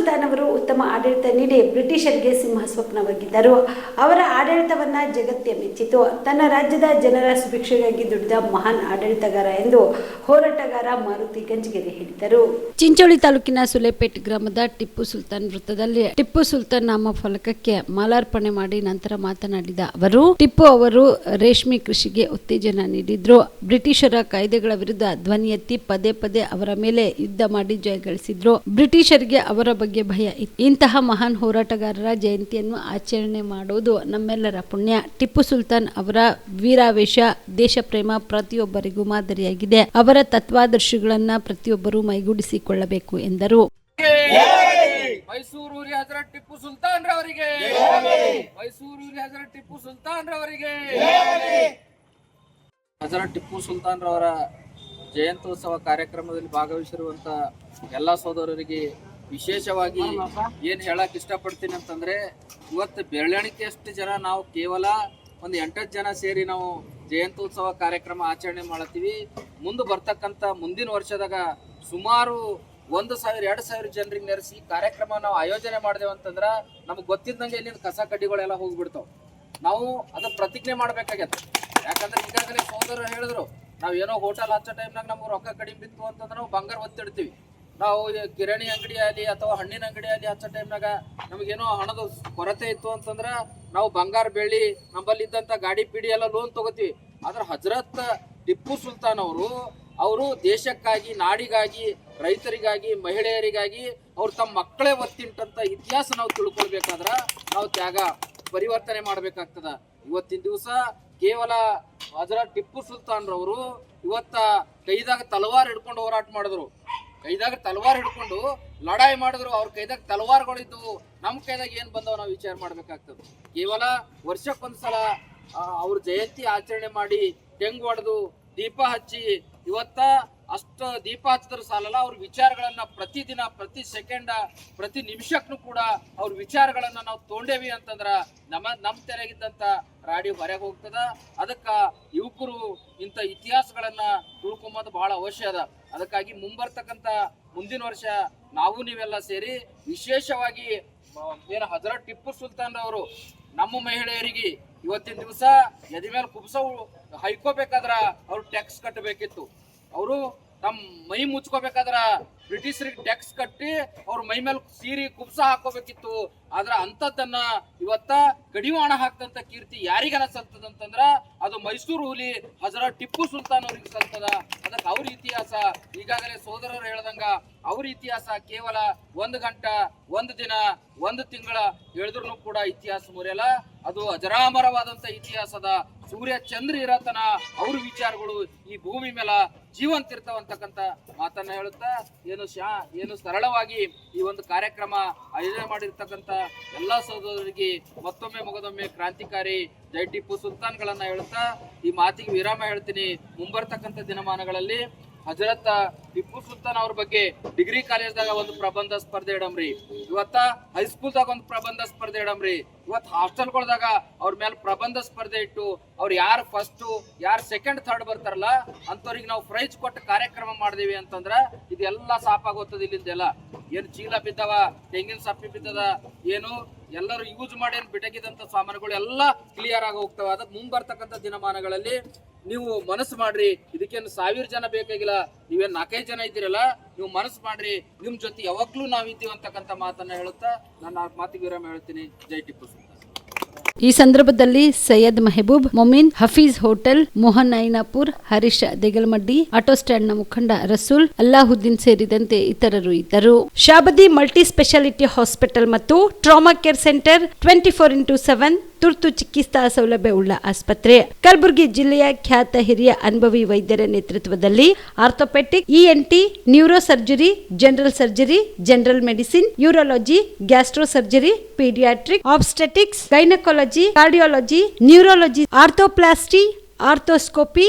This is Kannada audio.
ಸುಲ್ತಾನ್ ಅವರು ಉತ್ತಮ ಆಡಳಿತ ನೀಡಿ ಬ್ರಿಟಿಷರಿಗೆ ಸಿಂಹ ಸ್ವಪ್ನವಾಗಿದ್ದರು ಅವರ ಆಡಳಿತವನ್ನ ಜಗತ್ತೇ ಮೆಚ್ಚಿತು. ತನ್ನ ರಾಜ್ಯದ ಜನರ ಸುಭಿಕ್ಷೆಗಾಗಿ ದುಡಿದ ಮಹಾನ್ ಆಡಳಿತಗಾರ ಎಂದು ಹೋರಾಟಗಾರ ಮಾರುತಿ ಗಂಜಗಿರಿ ಹೇಳಿದರು. ಚಿಂಚೋಳಿ ತಾಲೂಕಿನ ಸುಲೇಪೇಟ್ ಗ್ರಾಮದ ಟಿಪ್ಪು ಸುಲ್ತಾನ್ ವೃತ್ತದಲ್ಲಿ ಟಿಪ್ಪು ಸುಲ್ತಾನ್ ನಾಮ ಫಲಕಕ್ಕೆ ಮಾಲಾರ್ಪಣೆ ಮಾಡಿ ನಂತರ ಮಾತನಾಡಿದ ಅವರು, ಟಿಪ್ಪು ಅವರು ರೇಷ್ಮೆ ಕೃಷಿಗೆ ಉತ್ತೇಜನ ನೀಡಿದ್ರು. ಬ್ರಿಟಿಷರ ಕಾಯ್ದೆಗಳ ವಿರುದ್ಧ ಧ್ವನಿ ಎತ್ತಿ ಪದೇ ಪದೇ ಅವರ ಮೇಲೆ ಯುದ್ಧ ಮಾಡಿ ಜಯಗಳಿಸಿದ್ರು ಬ್ರಿಟಿಷರಿಗೆ ಅವರ ಬಗ್ಗೆ ಭಯ ಇತ್ತು ಇಂತಹ ಮಹಾನ್ ಹೋರಾಟಗಾರರ ಜಯಂತಿಯನ್ನು ಆಚರಣೆ ಮಾಡುವುದು ನಮ್ಮೆಲ್ಲರ ಪುಣ್ಯ. ಟಿಪ್ಪು ಸುಲ್ತಾನ್ ಅವರ ವೀರಾವೇಶ ದೇಶ ಪ್ರೇಮ ಪ್ರತಿಯೊಬ್ಬರಿಗೂ ಮಾದರಿಯಾಗಿದೆ. ಅವರ ತತ್ವಾದರ್ಶಿಗಳನ್ನ ಪ್ರತಿಯೊಬ್ಬರು ಮೈಗೂಡಿಸಿಕೊಳ್ಳಬೇಕು ಎಂದರು. ಮೈಸೂರು ಹಜರತ್ ಟಿಪ್ಪು ಸುಲ್ತಾನ್ ರವರಿಗೆ. ಮೈಸೂರು ಹಜರತ್ ಟಿಪ್ಪು ಸುಲ್ತಾನ್ ರವರಿಗೆ. ಹಜರತ್ ಟಿಪ್ಪು ಸುಲ್ತಾನ್ ರವರ ಜಯಂತ್ಯೋತ್ಸವ ಕಾರ್ಯಕ್ರಮದಲ್ಲಿ ಭಾಗವಹಿಸಿರುವಂತ ಎಲ್ಲಾ ಸಹೋದರರಿಗೆ ವಿಶೇಷವಾಗಿ ಏನು ಹೇಳಕ್ ಇಷ್ಟಪಡ್ತೀನಿ ಅಂತಂದ್ರೆ ಇವತ್ತು ಬೆರಳೆಣಿಕೆಯಷ್ಟು ಜನ ನಾವು ಕೇವಲ ಒಂದು ಎಂಟತ್ತು ಜನ ಸೇರಿ ನಾವು ಜಯಂತ್ಯುತ್ಸವ ಕಾರ್ಯಕ್ರಮ ಆಚರಣೆ ಮಾಡತ್ತೀವಿ ಮುಂದೆ ಬರ್ತಕ್ಕಂಥ ಮುಂದಿನ ವರ್ಷದಾಗ ಸುಮಾರು ಒಂದು ಸಾವಿರ ಎರಡು ಸಾವಿರ ಜನರಿಗೆ ನೆರೆಸಿ ಕಾರ್ಯಕ್ರಮ ನಾವು ಆಯೋಜನೆ ಮಾಡಿದೆವು ಅಂತಂದ್ರೆ ನಮ್ಗೆ ಗೊತ್ತಿದ್ದಂಗೆ ಇಲ್ಲಿನ ಕಸ ಕಡ್ಡಿಗಳೆಲ್ಲ ಹೋಗ್ಬಿಡ್ತಾವೆ. ನಾವು ಅದು ಪ್ರತಿಜ್ಞೆ ಮಾಡ್ಬೇಕಾಗ್ಯದ ಯಾಕಂದ್ರೆ ಈಗಾಗಲೇ ಸೋದರರು ಹೇಳಿದ್ರು ನಾವು ಏನೋ ಹೋಟೆಲ್ ಹಚ್ಚೋ ಟೈಮ್ನಾಗ ನಮ್ಗೆ ರೊಕ್ಕ ಕಡಿಮೆ ಬಿತ್ತು ಅಂತಂದ್ರೆ ನಾವು ಬಂಗಾರ ಒತ್ತಿಡ್ತೀವಿ. ನಾವು ಕಿರಾಣಿ ಅಂಗಡಿ ಆಗಲಿ ಅಥವಾ ಹಣ್ಣಿನ ಅಂಗಡಿ ಆಗಲಿ ಹಚ್ಚೋ ಟೈಮ್ನಾಗ ನಮಗೇನೋ ಹಣದ ಕೊರತೆ ಇತ್ತು ಅಂತಂದ್ರೆ ನಾವು ಬಂಗಾರ ಬೆಳ್ಳಿ, ನಮ್ಮಲ್ಲಿ ಇದ್ದಂಥ ಗಾಡಿ, ಪೀಡಿ ಎಲ್ಲ ಲೋನ್ ತಗೋತೀವಿ. ಆದ್ರೆ ಹಜರತ್ ಟಿಪ್ಪು ಸುಲ್ತಾನ್ ಅವರು ಅವರು ದೇಶಕ್ಕಾಗಿ, ನಾಡಿಗಾಗಿ, ರೈತರಿಗಾಗಿ, ಮಹಿಳೆಯರಿಗಾಗಿ ಅವ್ರು ತಮ್ಮ ಮಕ್ಕಳೇ ಒತ್ತಿಂಟಂತ ಇತಿಹಾಸ ನಾವು ತಿಳ್ಕೊಳ್ಬೇಕಾದ್ರ ನಾವು ತ್ಯಾಗ ಪರಿವರ್ತನೆ ಮಾಡ್ಬೇಕಾಗ್ತದ. ಇವತ್ತಿನ ದಿವಸ ಕೇವಲ ಹಜರತ್ ಟಿಪ್ಪು ಸುಲ್ತಾನ್ರವರು ಇವತ್ತ ಕೈದಾಗ ತಲವಾರ್ ಹಿಡ್ಕೊಂಡು ಹೋರಾಟ ಮಾಡಿದ್ರು. ಕೈದಾಗ ತಲವಾರ್ ಹಿಡ್ಕೊಂಡು ಲಡಾಯಿ ಮಾಡಿದ್ರು, ಅವ್ರ ಕೈದಾಗ ತಲವಾರ್ಗಳಿದ್ವು ನಮ್ಮ ಕೈದಾಗ ಏನ್ ಬಂದವ ನಾವು ವಿಚಾರ ಮಾಡ್ಬೇಕಾಗ್ತದೆ. ಕೇವಲ ವರ್ಷಕ್ಕೊಂದ್ಸಲ ಅವ್ರ ಜಯಂತಿ ಆಚರಣೆ ಮಾಡಿ ತೆಂಗು ಹೊಡೆದು ದೀಪ ಹಚ್ಚಿ, ಇವತ್ತ ಅಷ್ಟು ದೀಪ ಹಚ್ಚಿದ್ರ ಸಾಲಲ್ಲ, ಅವ್ರ ವಿಚಾರಗಳನ್ನ ಪ್ರತಿದಿನ, ಪ್ರತಿ ಸೆಕೆಂಡ ಪ್ರತಿ ನಿಮಿಷಕ್ಕೂ ಕೂಡ ಅವ್ರ ವಿಚಾರಗಳನ್ನ ನಾವು ತೊಗೊಂಡೇವಿ ಅಂತಂದ್ರ ನಮ್ಮ ನಮ್ಮ ತೆರೆಗಿದ್ದಂತ ರಾಡಿ ಹೊರಗೆ ಹೋಗ್ತದ. ಅದಕ್ಕ ಯುವಕರು ಇಂಥ ಇತಿಹಾಸಗಳನ್ನ ತಿಳ್ಕೊಂಬೋದು ಬಹಳ ಅವಶ್ಯ ಅದ. ಅದಕ್ಕಾಗಿ ಮುಂಬರ್ತಕ್ಕಂತ ಮುಂದಿನ ವರ್ಷ ನಾವು ನೀವೆಲ್ಲ ಸೇರಿ ವಿಶೇಷವಾಗಿ ಏನು ಹಜರತ್ ಟಿಪ್ಪು ಸುಲ್ತಾನ್ ಅವರು ನಮ್ಮ ಮಹಿಳೆಯರಿಗೆ ಇವತ್ತಿನ ದಿವಸ ಎದಿ ಮೇಲೆ ಕುಬ್ಸ ಹೈಕೋಬೇಕಾದ್ರ ಅವ್ರು ಟ್ಯಾಕ್ಸ್ ಕಟ್ಟಬೇಕಿತ್ತು. ಅವರು ತಮ್ಮ ಮೈ ಮುಚ್ಕೋಬೇಕಾದ್ರ ಬ್ರಿಟಿಷರಿಗೆ ಟ್ಯಾಕ್ಸ್ ಕಟ್ಟಿ ಅವ್ರ ಮೈ ಮೇಲೆ ಸೀರಿ ಕುಬ್ಸ ಹಾಕೋಬೇಕಿತ್ತು. ಆದ್ರೆ ಅಂತದನ್ನ ಇವತ್ತ ಕಡಿವಾಣ ಹಾಕ್ತಂತ ಕೀರ್ತಿ ಯಾರಿಗನ ಸಲ್ತದ ಅಂತಂದ್ರ ಅದು ಮೈಸೂರು ಹುಲಿ ಹಜರ ಟಿಪ್ಪು ಸುಲ್ತಾನ್ ಅವ್ರಿಗೆ ಸಲ್ತದ ಅದಕ್ಕೆ ಅವ್ರ ಇತಿಹಾಸ ಈಗಾಗಲೇ ಸೋದರರು ಹೇಳ್ದಂಗ ಅವ್ರ ಇತಿಹಾಸ ಕೇವಲ ಒಂದು ಗಂಟ, ಒಂದು ದಿನ, ಒಂದು ತಿಂಗಳ ಹೇಳಿದ್ರು ಕೂಡ ಇತಿಹಾಸ ಮುರಿಯಲ್ಲ. ಅದು ಅಜರಾಮರವಾದಂತ ಇತಿಹಾಸದ ಸೂರ್ಯ ಚಂದ್ರ ಇರತನ ಅವ್ರ ವಿಚಾರಗಳು ಈ ಭೂಮಿ ಮೇಲೆ ಜೀವಂತ ಇರ್ತಾವಂತಕ್ಕಂತ ಮಾತನ್ನ ಹೇಳುತ್ತಾ, ಏನು ಶಾ, ಏನು ಸರಳವಾಗಿ ಈ ಒಂದು ಕಾರ್ಯಕ್ರಮ ಆಯೋಜನೆ ಮಾಡಿರ್ತಕ್ಕಂತ ಎಲ್ಲಾ ಸಹೋದರರಿಗೆ ಮತ್ತೊಮ್ಮೆ ಮುಗದೊಮ್ಮೆ ಕ್ರಾಂತಿಕಾರಿ ಜೈ ಟಿಪ್ಪು ಸುಲ್ತಾನ್ಗಳನ್ನ ಹೇಳುತ್ತಾ, ಈ ಮಾತಿಗೆ ವಿರಾಮ ಹೇಳ್ತೀನಿ. ಮುಂಬರ್ತಕ್ಕಂಥ ದಿನಮಾನಗಳಲ್ಲಿ ಹಜರತ್ ಟಿಪ್ಪು ಸುಲ್ತಾನ್ ಅವ್ರ ಬಗ್ಗೆ ಡಿಗ್ರಿ ಕಾಲೇಜ್ದಾಗ ಒಂದು ಪ್ರಬಂಧ ಸ್ಪರ್ಧೆ ಇಡಮ್ರಿ. ಇವತ್ತ ಹೈಸ್ಕೂಲ್ದಾಗ ಒಂದು ಪ್ರಬಂಧ ಸ್ಪರ್ಧೆ ಇಡಮ್ರಿ. ಇವತ್ ಹಾಸ್ಟೆಲ್ಗಳ್ದಾಗ ಅವ್ರ ಮೇಲೆ ಪ್ರಬಂಧ ಸ್ಪರ್ಧೆ ಇಟ್ಟು ಅವ್ರು ಯಾರು ಫಸ್ಟು ಯಾರು ಸೆಕೆಂಡ್ ಥರ್ಡ್ ಬರ್ತಾರಲ್ಲ ಅಂತವ್ರಿಗೆ ನಾವು ಪ್ರೈಜ್ ಕೊಟ್ಟು ಕಾರ್ಯಕ್ರಮ ಮಾಡಿದೀವಿ ಅಂತಂದ್ರ ಇದೆಲ್ಲ ಸಾಪಾಗೋತದ ಇಲ್ಲಿಂದೆಲ್ಲ. ಏನ್ ಚೀಲ ಬಿದ್ದವ, ತೆಂಗಿನ ಸಪ್ಪಿ ಬಿದ್ದದ, ಏನು, ಎಲ್ಲರೂ ಯೂಸ್ ಮಾಡಿ ಏನ್ ಬಿಟಕಿದಂತ ಸಾಮಾನುಗಳು ಎಲ್ಲ ಕ್ಲಿಯರ್ ಆಗಿ ಹೋಗ್ತವೆ. ಅದಕ್ಕೆ ಮುಂಬರ್ತಕ್ಕಂಥ ದಿನಮಾನಗಳಲ್ಲಿ ನೀವು ಮನಸ್ಸು ಮಾಡ್ರಿ. ಇದಕ್ಕೇನು ಸಾವಿರ ಜನ ಬೇಕಾಗಿಲ್ಲ. ನೀವೇನು ನಾಲ್ಕೈದು ಜನ ಇದ್ದೀರಲ್ಲ, ನೀವು ಮನಸ್ಸು ಮಾಡ್ರಿ. ನಿಮ್ಮ ಜೊತೆ ಯಾವಾಗ್ಲೂ ನಾವಿದ್ದೀವಿ ಅಂತಕ್ಕಂಥ ಮಾತನ್ನ ಹೇಳುತ್ತಾ ನನ್ನ ಮಾತಿಗೆ ವಿರಾಮ ಹೇಳ್ತೀನಿ. ಜೈ ಟಿಪ್ಪು ಈ ಸಂದರ್ಭದಲ್ಲಿ ಸೈಯದ್ ಮೆಹಬೂಬ್, ಮೊಮಿನ್, ಹಫೀಜ್ ಹೋಟೆಲ್, ಮೋಹನ್ ಐನಾಪುರ್, ಹರೀಶ್ ದೇಗಲ್ಮಡ್ಡಿ, ಆಟೋ ಸ್ಟ್ಯಾಂಡ್ನ ಮುಖಂಡ ರಸೂಲ್ ಅಲ್ಲಾಹುದ್ದೀನ್ ಸೇರಿದಂತೆ ಇತರರು ಇದ್ದರು. ಶಾಬದಿ ಮಲ್ಟಿ ಸ್ಪೆಷಾಲಿಟಿ ಹಾಸ್ಪಿಟಲ್ ಮತ್ತು trauma care centre twenty four into seven ತುರ್ತು ಚಿಕಿತ್ಸಾ ಸೌಲಭ್ಯ ಉಳ್ಳ ಆಸ್ಪತ್ರೆ. ಕಲಬುರಗಿ ಜಿಲ್ಲೆಯ ಖ್ಯಾತ ಹಿರಿಯ ಅನುಭವಿ ವೈದ್ಯರ ನೇತೃತ್ವದಲ್ಲಿ orthopaedic ENT neuro surgery general surgery, general medicine, urology, gastro surgery, paediatric obstetrics gynaecology, cardiology, neurology, arthroplasty, arthroscopy